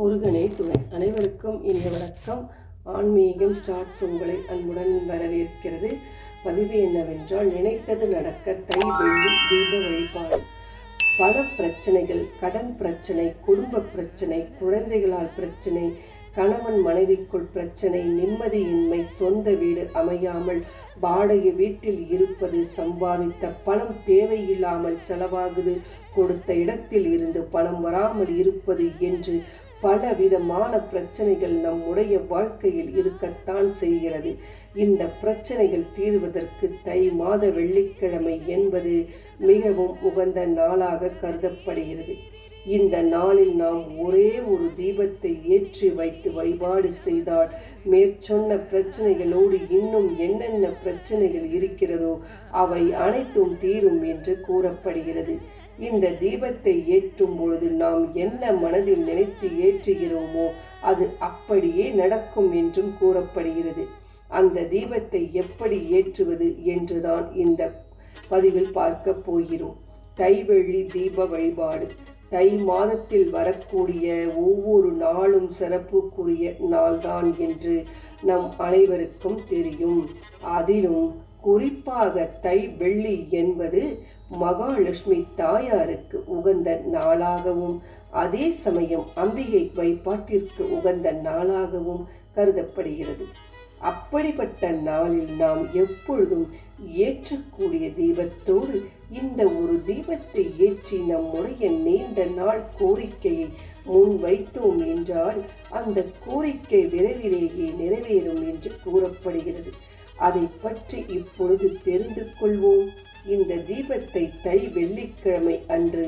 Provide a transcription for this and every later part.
முருகனே துணை. அனைவருக்கும் இனிய வணக்கம். ஆன்மீகம் ஸ்டார்ட்ஸ் உங்களை அன்புடன் வரவேற்கிறது. பதிவு என்னவென்றால் நினைத்தது நடக்க தை வெள்ளி தீப வழிபாடு. பண பிரச்சனைகள் கடன் பிரச்சனை குடும்ப பிரச்சனை குழந்தைகளால் பிரச்சனை கணவன் மனைவிக்குள் பிரச்சனை நிம்மதியின்மை சொந்த வீடு அமையாமல் வாடகை வீட்டில் இருப்பது சம்பாதித்த பணம் தேவையில்லாமல் செலவாகுது கொடுத்த இடத்தில் இருந்து பணம் வராமல் இருப்பது என்று பல விதமான பிரச்சனைகள் நம்முடைய வாழ்க்கையில் இருக்கத்தான் செய்கிறது. இந்த பிரச்சனைகள் தீர்வதற்கு தை மாத வெள்ளிக்கிழமை என்பது மிகவும் உகந்த நாளாக கருதப்படுகிறது. இந்த நாளில் நாம் ஒரே ஒரு தீபத்தை ஏற்றி வைத்து வழிபாடு செய்தால் மேற்சொன்ன பிரச்சனைகளோடு இன்னும் என்னென்ன பிரச்சனைகள் இருக்கிறதோ அவை அனைத்தும் தீரும் என்று கூறப்படுகிறது. இந்த தீபத்தை ஏற்றும் பொழுது நாம் என்ன மனதில் நினைத்து ஏற்றுகிறோமோ அது அப்படியே நடக்கும் என்றும் கூறப்படுகிறது. அந்த தீபத்தை எப்படி ஏற்றுவது என்றுதான் இந்த பதிவில் பார்க்க போகிறோம். தைவெள்ளி தீப வழிபாடு. தை மாதத்தில் வரக்கூடிய ஒவ்வொரு நாளும் சிறப்புக்குரிய நாள்தான் என்று நம் அனைவருக்கும் தெரியும். அதிலும் குறிப்பாக தை வெள்ளி என்பது மகாலட்சுமி தாயாருக்கு உகந்த நாளாகவும் அதே சமயம் அம்பிகை வைப்பாட்டிற்கு உகந்த நாளாகவும் கருதப்படுகிறது. அப்படிப்பட்ட நாளில் நாம் எப்பொழுதும் ஏற்றக்கூடிய தீபத்தோடு இந்த ஒரு தீபத்தை ஏற்றி நம்முடைய நீண்ட நாள் கோரிக்கையை முன் வைத்தோம் என்றால் அந்த கோரிக்கை விரைவிலேயே நிறைவேறும் என்று கூறப்படுகிறது. அதை பற்றி இப்பொழுது தெரிந்து கொள்வோம். இந்த தீபத்தை தை வெள்ளிக்கிழமை அன்று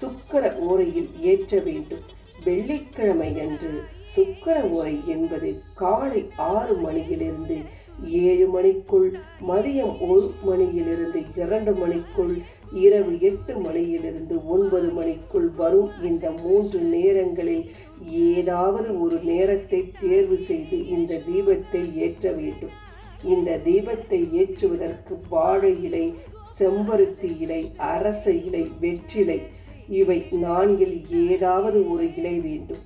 சுக்கர ஓரையில் ஏற்ற வேண்டும். வெள்ளிக்கிழமை அன்று சுக்கர ஓரை என்பது காலை ஆறு மணியிலிருந்து ஏழு மணிக்குள் மதியம் ஒரு மணியிலிருந்து இரண்டு மணிக்குள் இரவு எட்டு மணியிலிருந்து ஒன்பது மணிக்குள் வரும் இந்த மூன்று நேரங்களில் ஏதாவது ஒரு நேரத்தை தேர்வு செய்து இந்த தீபத்தை ஏற்ற வேண்டும். இந்த தீபத்தை ஏற்றுவதற்கு வாழை இலை செம்பருத்தி இலை அரச இலை வெற்றிலை இவை நான்கில் ஏதாவது ஒரு இலை வேண்டும்.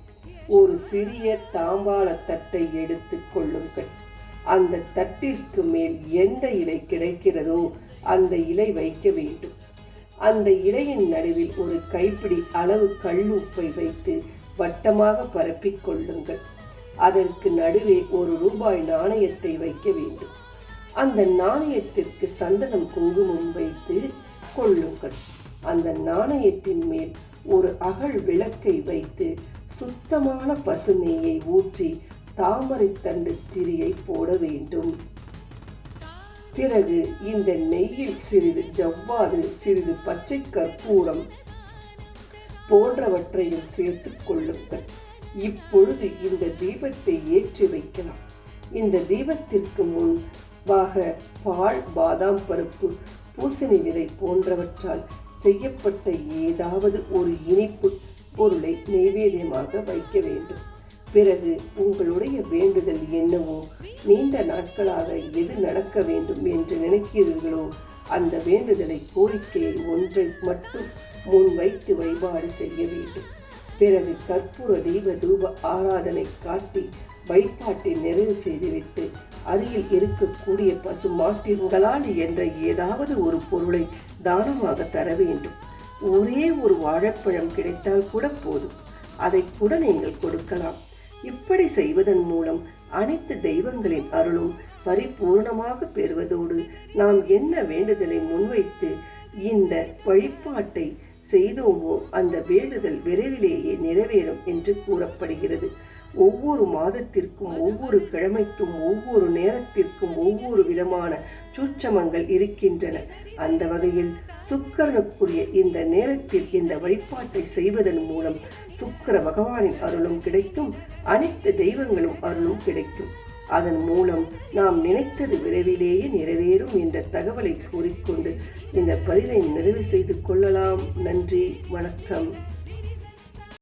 ஒரு சிறிய தாம்பாள தட்டை எடுத்து கொள்ளுங்கள். அந்த தட்டிற்கு மேல் எந்த இலை கிடைக்கிறதோ அந்த இலை வைக்க வேண்டும். அந்த இலையின் நடுவில் ஒரு கைப்பிடி அளவு கல்லுப்பை வைத்து வட்டமாக பரப்பிக் கொள்ளுங்கள். அதற்கு நடுவே ஒரு ரூபாய் நாணயத்தை வைக்க வேண்டும். அந்த நாணயத்திற்கு சந்தனம் குங்குமம் வைத்து கொள்ளுங்கள். அந்த நாணயத்தின் மேல் ஒரு அகல் விளக்கை வைத்து சுத்தமான பசுநெய்யை ஊற்றி தாமரை தண்டு திரியை போட வேண்டும். பிறகு இந்த நெய்யில் சிறிது ஜவ்வாது சிறிது பச்சை கற்பூரம் போன்றவற்றையும் சேர்த்துக் கொள்ளுங்கள். இப்பொழுது இந்த தீபத்தை ஏற்றி வைக்கலாம். இந்த தீபத்திற்கு முன் வாக பால் பாதாம் பருப்பு பூசணி விதை போன்றவற்றால் செய்யப்பட்ட ஏதாவது ஒரு இனிப்பு பொருளை நைவேத்தியமாக வைக்க வேண்டும். பிறகு உங்களுடைய வேண்டுதல் என்னவோ நீண்ட நாட்களாக எது நடக்க வேண்டும் என்று நினைக்கிறீர்களோ அந்த வேண்டுதலை கோரிக்கையை ஒன்றை மட்டும் முன் வைத்து வழிபாடு செய்ய வேண்டும். பிறகு கற்பூர தீப தூப ஆராதனை காட்டி வழிபாட்டை நிறைவு செய்துவிட்டு அருகில் இருக்கக்கூடிய பசு மாட்டின் என்ற ஏதாவது ஒரு பொருளை தானமாக தர வேண்டும். ஒரே ஒரு வாழைப்பழம் கிடைத்தால் கூட போதும். அதை கூட நீங்கள் கொடுக்கலாம். இப்படி செய்வதன் மூலம் அனைத்து தெய்வங்களின் அருளும் பரிபூர்ணமாக பெறுவதோடு நாம் என்ன வேண்டுதலை முன்வைத்து இந்த வழிபாட்டை செய்தோமோ அந்த வேண்டுதல் விரைவிலேயே நிறைவேறும் என்று கூறப்படுகிறது. ஒவ்வொரு மாதத்திற்கும் ஒவ்வொரு கிழமைக்கும் ஒவ்வொரு நேரத்திற்கும் ஒவ்வொரு விதமான சூட்சமங்கள் இருக்கின்றன. அந்த வகையில் சுக்கரனுக்குரிய இந்த நேரத்தில் இந்த வழிபாட்டை செய்வதன் மூலம் சுக்கர பகவானின் அருளும் கிடைக்கும் அனைத்து தெய்வங்களும் அருளும் கிடைக்கும். அதன் மூலம் நாம் நினைத்தது விரைவிலேயே நிறைவேறும் என்ற தகவலை கூறிக்கொண்டு இந்த பதிவை நிறைவு செய்து கொள்ளலாம். நன்றி வணக்கம்.